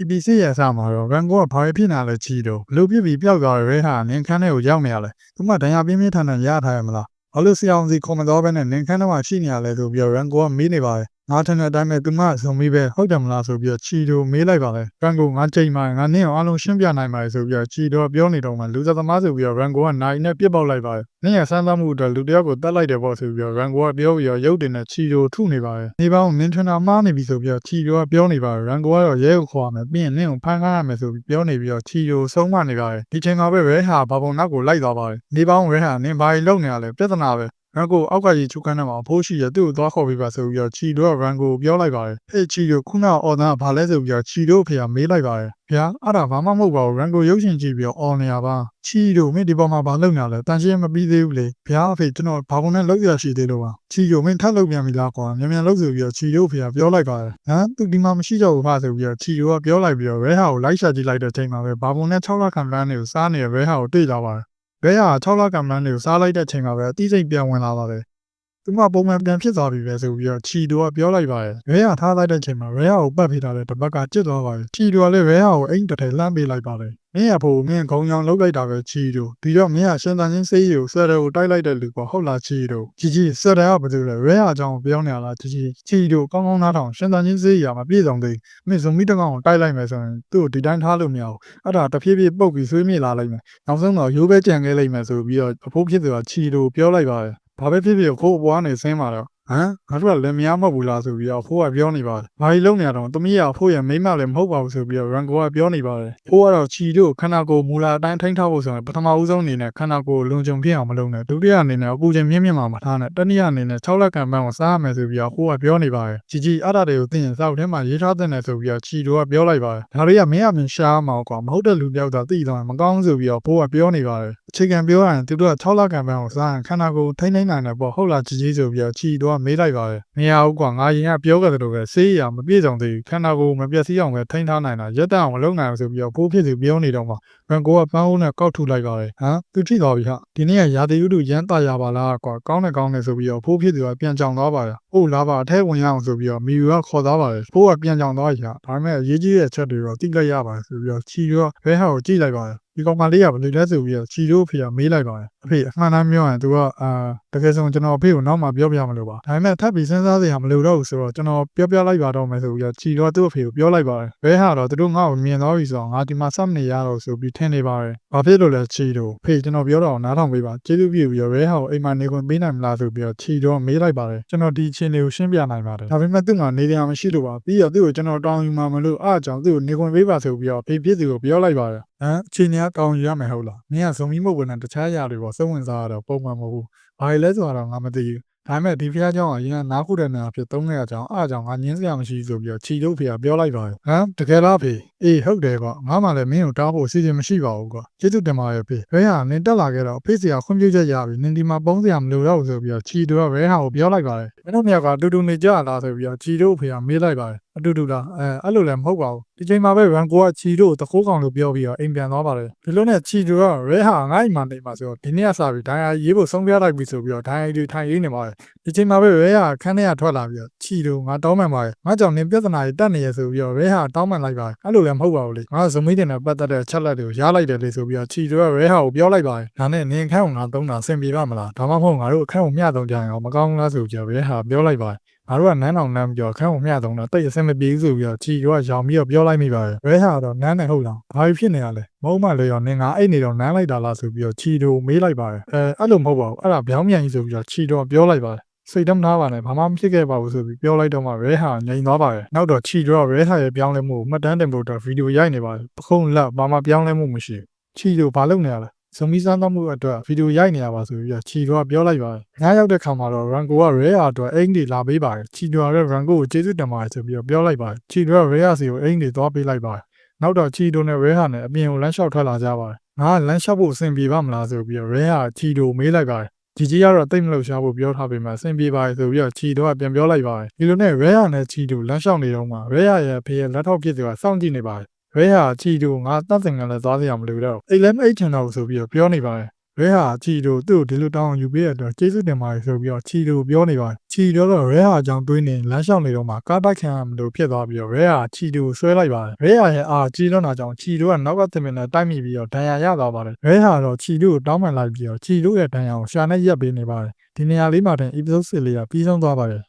EPC ရဲ့အစမှာတော့ Rango ကဘာဖြစ်နေလဲချီတော့ဘလို့ဖြစ်ပြီးပျောက်သွားရဲဟာနင်ခန်းထဲကိုရောက်နေရလဲသူမှဒဏ်ရာပြင်းပြင်းထန်ထန်ရထားရမလားဘာလို့ဆရာအောင်စီခေါ်မတော်ပဲနဲ့နင်ခန်းထဲမှာရှိနေရလဲဆိုပြီးတော့ Rango ကမေးနေပါတယ် ငါထင်တဲ့အတိုင်းပဲသူမဇုံမီပဲဟုတ်တယ်မလားဆိုပြီးတော့ချီတို့မေးလိုက်ပါလေရန်ကိုငါချိန်မှငါနင်းအောင်အလုံးရှင်းပြနိုင်ပါလေဆိုပြီးတော့ချီတို့ပြောနေတော့မှလူသက်သမားဆိုပြီးတော့ရန်ကိုကနိုင်နဲ့ပြစ်ပေါက်လိုက်ပါလေနင်းရဆန်းသမှုအတွက်လူတယောက်ကိုတတ်လိုက်တယ်ပေါ့ဆိုပြီးတော့ရန်ကိုကပြောပြီးတော့ရုပ်တင်နဲ့ချီတို့ထုနေပါလေနေပေါင်းနင်းထွန်းတာမှားနေပြီဆိုပြီးတော့ချီတို့ကပြောနေပါလေရန်ကိုကတော့ရဲကိုခေါ်ရမယ်ပြီးရင်နင်းကိုဖမ်းခိုင်းရမယ်ဆိုပြီးပြောနေပြီးတော့ချီတို့ဆုံးမနေပါလေဒီချိန်မှာပဲရဲဟာဘာပုံနောက်ကိုလိုက်သွားပါလေနေပေါင်းရဲဟာနင်းဘာကြီးလုံနေရလဲပြဿနာပဲ ရန်ကိုအောက်ကကြီးချူခန်းထဲမှာဖိုးရှိရသူ့ကိုသွားခေါ်ပေးပါဆိုပြီးတော့ချီတို့ကရန်ကိုပြောလိုက်ပါတယ်။ဟဲ့ချီတို့ခုနအော်သားကဘာလဲဆိုပြီးတော့ချီတို့ဖေကမေးလိုက်ပါတယ်။ဗျာအဲ့ဒါဘာမှမဟုတ်ပါဘူးရန်ကိုရုပ်ရှင်ကြည့်ပြီးတော့အော်နေရပါ။ချီတို့မင်းဒီပေါ်မှာဘာလုပ်နေရလဲတန်ရှင်းမပြီးသေးဘူးလေ။ဗျာအဖေကျွန်တော်ဘာကုန်နဲ့လုပ်ရရှိသေးလို့ပါ။ချီတို့မင်းထပ်လုပ်ပြန်ပြီလားကွာ။မြန်မြန်လုပ်ဆိုပြီးတော့ချီတို့ဖေကပြောလိုက်ပါတယ်။ဟမ်သူဒီမှာမရှိတော့ဘူးဖဆိုပြီးတော့ချီတို့ကပြောလိုက်ပြီးတော့ရဲဟာကိုလိုက်ရှာကြည့်လိုက်တဲ့ချိန်မှာပဲဘာကုန်နဲ့6လခံပန်းတွေကိုစားနေတဲ့ရဲဟာကိုတွေ့ကြပါတယ်။ ရဲဟာ6လခံပန်းတွေကိုစားလိုက်တဲ့ချိန်မှာပဲအသိစိတ်ပြန်ဝင်လာပါတယ်။ သူမပုံမှန်ပြန်ဖြစ်သွားပြီပဲဆိုပြီးတော့ချီတိုကပြောလိုက်ပါတယ်။ရဲရထားလိုက်တဲ့ချိန်မှာရဲရကိုပတ်ဖိထားတဲ့တပတ်ကကြစ်သွားပါတယ်။ချီတိုကလည်းရဲရကိုအိမ်တစ်ထည်လှမ်းပေးလိုက်ပါတယ်။မင်းရဖို့မင်းခေါင်းကြောင်လုတ်လိုက်တာပဲချီတို။ဒီတော့မင်းကရှင်တန်ချင်းစေးရီကိုဆွဲတယ်ကိုတိုက်လိုက်တဲ့လူပေါ့ဟုတ်လားချီတို။ကြီးကြီးဆွဲတယ်ကဘာလို့လဲရဲရအကြောင်းပြောနေရလားကြီးကြီးချီတိုကောင်းကောင်းနားထောင်ရှင်တန်ချင်းစေးရီကမပြည့်စုံသေးဘူး။မင်းဇုံမီတကောင်ကိုတိုက်လိုက်မယ်ဆိုရင်သူ့ကိုဒီတိုင်းထားလို့မရဘူး။အဲ့ဒါတဖြည်းဖြည်းပုတ်ပြီးဆွေးမြေ့လာလိုက်မယ်။နောက်ဆုံးတော့ရိုးပဲကြံခဲ့လိုက်မယ်ဆိုပြီးတော့အဖိုးဖြစ်သူကချီတိုပြောလိုက်ပါတယ်။ ဘာပဲဖြစ်ဖြစ်ခိုးအပွားနေဆင်းပါတော့ ဟမ်ငါတို့ကလည်းမရမဟုတ်ဘူးလားဆိုပြီးတော့ဖိုးကပြောနေပါတယ်။ဘာကြီးလုံးနေရတော့တမီးကဖိုးရဲ့မိန်းမလည်းမဟုတ်ပါဘူးဆိုပြီးတော့ရန်ကိုကပြောနေပါတယ်။ဖိုးကတော့ချီတို့ခန္ဓာကိုယ်မူလာအတိုင်းထိန်းထားဖို့ဆိုရင်ပထမဦးဆုံးအနေနဲ့ခန္ဓာကိုယ်လုံခြုံဖြစ်အောင်မလုပ်နဲ့ဒုတိယအနေနဲ့အပူချိန်မြင့်မြင့်မှမထားနဲ့တတိယအနေနဲ့6လက်ကံပန်းကိုစားရမယ်ဆိုပြီးတော့ဖိုးကပြောနေပါတယ်။ချီချီအဲ့ဒါတွေကိုသိရင်စောက်ထဲမှာရေးထားတဲ့နယ်ဆိုပြီးတော့ချီတို့ကပြောလိုက်ပါတယ်။ဒါတွေကမင်းအမြင်ရှားမှာကွာမဟုတ်တဲ့လူတယောက်သာသိတော့မကောင်းဆိုပြီးတော့ဖိုးကပြောနေပါတယ်။အခြေခံပြောရရင်သူတို့က6လက်ကံပန်းကိုစားရင်ခန္ဓာကိုယ်ထိန်းသိမ်းနိုင်တယ်ပေါ့ဟုတ်လားချီချီဆိုပြီးတော့ချီတို့ကမေးလိုက်ပါတယ်။မရဘူးကွာငါရင်ကပြောကြတယ်လို့ပဲဆေးရမပြည့်စုံသေးဘူးခန္ဓာကိုယ်မပြည့်စည်အောင်ပဲထိန်းထားနိုင်တာရက်တအောင်မလုပ်နိုင်အောင်ဆိုပြီးတော့ဖိုးဖြစ်သူပြောနေတော့မှရန်ကိုကပန်းဦးနဲ့ကောက်ထုလိုက်ပါတယ်ဟမ်သူထိသွားပြီဟာဒီနေ့ကရာသီဥတုရမ်းတာရပါလားကွာကောင်းတယ်ကောင်းတယ်ဆိုပြီးတော့ဖိုးဖြစ်သူကပြန်ကြောင်သွားပါတယ်ဟုတ်လားပါအထဲဝင်ရအောင်ဆိုပြီးတော့မီယူကခေါ်သွားပါတယ်ဖိုးကပြန်ကြောင်သွားပြီဟာဒါပေမဲ့အရေးကြီးတဲ့ချက်တွေတော့သိလိုက်ရပါတယ်ဆိုပြီးတော့ချီရောဘဲဟာကိုကြည့်လိုက်ပါတယ် ဒီကောင်မလေးကဘယ်လိုလဲဆိုပြီးတော့ချီတို့ဖေကမေးလိုက်ပါတယ်အဖေအမှန်တမ်းပြောရင်သူကအာတကယ်ဆိုကျွန်တော်အဖေကိုနောက်မှပြောပြမလို့ပါဒါပေမဲ့ထပ်ပြီးစဉ်းစားစရာမလိုတော့ဘူးဆိုတော့ကျွန်တော်ပြောပြလိုက်ပါတော့မယ်ဆိုပြီးတော့ချီတော့သူ့အဖေကိုပြောလိုက်ပါတယ်ဘဲဟာတော့သူတို့ငါ့ကိုမြင်သွားပြီဆိုတော့ငါဒီမှာစမနေရတော့ဆိုပြီးထင်နေပါတယ်ဘာဖြစ်လို့လဲချီတို့ဖေကျွန်တော်ပြောတော့နားထောင်ပေးပါကျေးဇူးပြုပြီးတော့ဘဲဟာကိုအိမ်မှာနေခွင့်ပေးနိုင်မလားဆိုပြီးတော့ချီတော့မေးလိုက်ပါတယ်ကျွန်တော်ဒီအချင်းလေးကိုရှင်းပြနိုင်ပါတယ်ဒါပေမဲ့သူ့မှာနေတရားမရှိလို့ပါပြီးတော့သူ့ကိုကျွန်တော်တောင်းယူမှာမလို့အားကြောင့်သူ့ကိုနေခွင့်ပေးပါဆိုပြီးတော့ဖေပြစ်သူကိုပြောလိုက်ပါတယ်ဟမ်အချိန်ကြီးတောင်းယူရမယ်ဟုတ်လားမင်းကဇုံမီမဟုတ်ဘူးနဲ့တခြားຢာတွေပေါ့စုံဝင်စားရတော့ပုံမှန်မဟုတ်ဘူးဘာလဲဆိုတော့ငါမသိဘူးဒါပေမဲ့ဒီဖျားเจ้าကရင်ကနားခုတဲ့နေရာဖြစ်သုံးခဲ့အကြောင်းအားကြောင့်ငါညင်းစရာမရှိဘူးဆိုပြီးတော့ခြီတို့ဖေကပြောလိုက်ပါတယ်ဟမ်တကယ်လားဖေအေးဟုတ်တယ်ကွာငါမှလည်းမင်းကိုတောင်းဖို့အစီအစဉ်မရှိပါဘူးကွာကျေးဇူးတင်ပါရဲ့ဖေဘဲဟာနင်တက်လာခဲ့တော့ဖေးစရာခွင့်ပြုချက်ရပြီနင်ဒီမှာပုံးစရာမလိုတော့ဘူးဆိုပြီးတော့ခြီတို့ကဘဲဟာကိုပြောလိုက်ပါတယ်မင်းတို့မြောက်ကအတူတူနေကြလားဆိုပြီးတော့ခြီတို့ဖေကမေးလိုက်ပါတယ် အတူတူလားအဲအဲ့လိုလည်းမဟုတ်ပါဘူးဒီချိန်မှာပဲရန်ကိုကချီတို့တခိုးကောင်လို့ပြောပြီးတော့အိမ်ပြန်သွားပါတယ်ဒီလိုနဲ့ချီတို့ကရဲဟာငါ့အိမ်မှာနေမှာဆိုတော့ဒီနေ့ကစပြီးဒိုင်ယာရေးဖို့ဆုံးဖြတ်လိုက်ပြီဆိုပြီးတော့ဒိုင်ယာတွေထိုင်ရင်းနေပါတယ်ဒီချိန်မှာပဲရဲဟာခန်းထဲကထွက်လာပြီးတော့ချီတို့ငါတောင်းမှန်ပါတယ်ငါကြောင့်နင်ပြဿနာတွေတက်နေရဆိုပြီးတော့ရဲဟာတောင်းမှန်လိုက်ပါတယ်အဲ့လိုလည်းမဟုတ်ပါဘူးလေငါဇမီးတင်နဲ့ပတ်သက်တဲ့ချက်လက်တွေကိုရလိုက်တယ်လေဆိုပြီးတော့ချီတို့ကရဲဟာကိုပြောလိုက်ပါတယ်ဒါနဲ့နင်ခန်းကိုငါသုံးတာအဆင်ပြေပါမလားဒါမှမဟုတ်ငါတို့အခန်းကိုမျှသုံးကြရင်ရောမကောင်းဘူးလားဆိုပြီးတော့ရဲဟာပြောလိုက်ပါတယ် ငါတို့ကနန်းအောင်နန်းပြီးတော့ခန်းကိုမျှသုံးတော့တိတ်အဆင်မပြေဘူးဆိုပြီးတော့ချီတို့ကရောင်ပြီးတော့ပြောလိုက်မိပါတယ်ရဲဟာတော့နန်းနဲ့ဟုတ်လားဘာဖြစ်နေရလဲမဟုတ်မှလေရောနင်ငါအိတ်နေတော့နန်းလိုက်တာလားဆိုပြီးတော့ချီတို့မေးလိုက်ပါတယ်အဲအဲ့လိုမဟုတ်ပါဘူးအဲ့ဒါပြောင်းပြန်ကြီးဆိုပြီးတော့ချီတို့ကပြောလိုက်ပါတယ်စိတ်တမ်းထားပါနဲ့ဘာမှမဖြစ်ခဲ့ပါဘူးဆိုပြီးပြောလိုက်တော့မှရဲဟာငြိမ်သွားပါတယ်နောက်တော့ချီတို့ကရဲဟာရဲ့ပြောင်းလဲမှုကိုမှတ်တမ်းတင်ဖို့တော့ဗီဒီယိုရိုက်နေပါတယ်ပခုံးလက်ဘာမှပြောင်းလဲမှုမရှိဘူးချီတို့ဘာလုပ်နေရလဲ ဇုံမီစားတော့မှုအတွက်ဗီဒီယိုရိုက်နေရပါဆိုပြီးတော့ချီတော့ပြောလိုက်ပါတယ်။ညရောက်တဲ့ခါမှာတော့ Rango က Rare အတွက်အိမ်တွေလာပေးပါတယ်။ချီတော့လည်း Rango ကိုကျေးဇူးတင်ပါတယ်ဆိုပြီးတော့ပြောလိုက်ပါတယ်။ချီတော့ Rare စီကိုအိမ်တွေသွားပေးလိုက်ပါတယ်။နောက်တော့ချီတို့နဲ့ Rare နဲ့အပြင်ကိုလမ်းလျှောက်ထွက်လာကြပါတယ်။ငါကလမ်းလျှောက်ဖို့အဆင်ပြေပါမလားဆိုပြီးတော့ Rare ကချီတို့မေးလိုက်ပါတယ်။ကြီးကြီးကတော့တိတ်မလို့ရှားဖို့ပြောထားပေမဲ့အဆင်ပြေပါဆိုပြီးတော့ချီတော့ပြန်ပြောလိုက်ပါတယ်။ဒီလိုနဲ့ Rare နဲ့ချီတို့လမ်းလျှောက်နေတော့မှ Rare ရဲ့ဖေရဲ့လက်ထောက်ဖြစ်သူကစောင့်ကြည့်နေပါတယ်။ ရဲဟာချီတူငါတတ်စင်ကလည်းသွားစရာမလိုတော့အိတ်လည်းမအိတ်ချင်တော့ဘူးဆိုပြီးတော့ပြောနေပါတယ်ရဲဟာချီတို့သူ့ကိုဒီလိုတောင်းယူပေးရတော့ကျေးဇူးတင်ပါတယ်ဆိုပြီးတော့ချီတို့ပြောနေပါတယ်ချီတို့တော့ရဲဟာအကြောင်းတွေးနေလမ်းလျှောက်နေတော့မှကားတိုက်ခံရမလို့ဖြစ်သွားပြီးတော့ရဲဟာချီတို့ဆွဲလိုက်ပါတယ်ရဲဟာရဲ့အာချီတော့နာကြောင့်ချီတို့ကနောက်ကတင်ပင်နဲ့တိုက်မိပြီးတော့ဒဏ်ရာရသွားပါတယ်ရဲဟာတော့ချီတို့ကိုတောင်းပန်လိုက်ပြီးတော့ချီတို့ရဲ့ဒဏ်ရာကိုရှာနဲ့ရက်ပေးနေပါတယ်ဒီနေရာလေးမှာတင် episode 6လေးကပြီးဆုံးသွားပါတယ်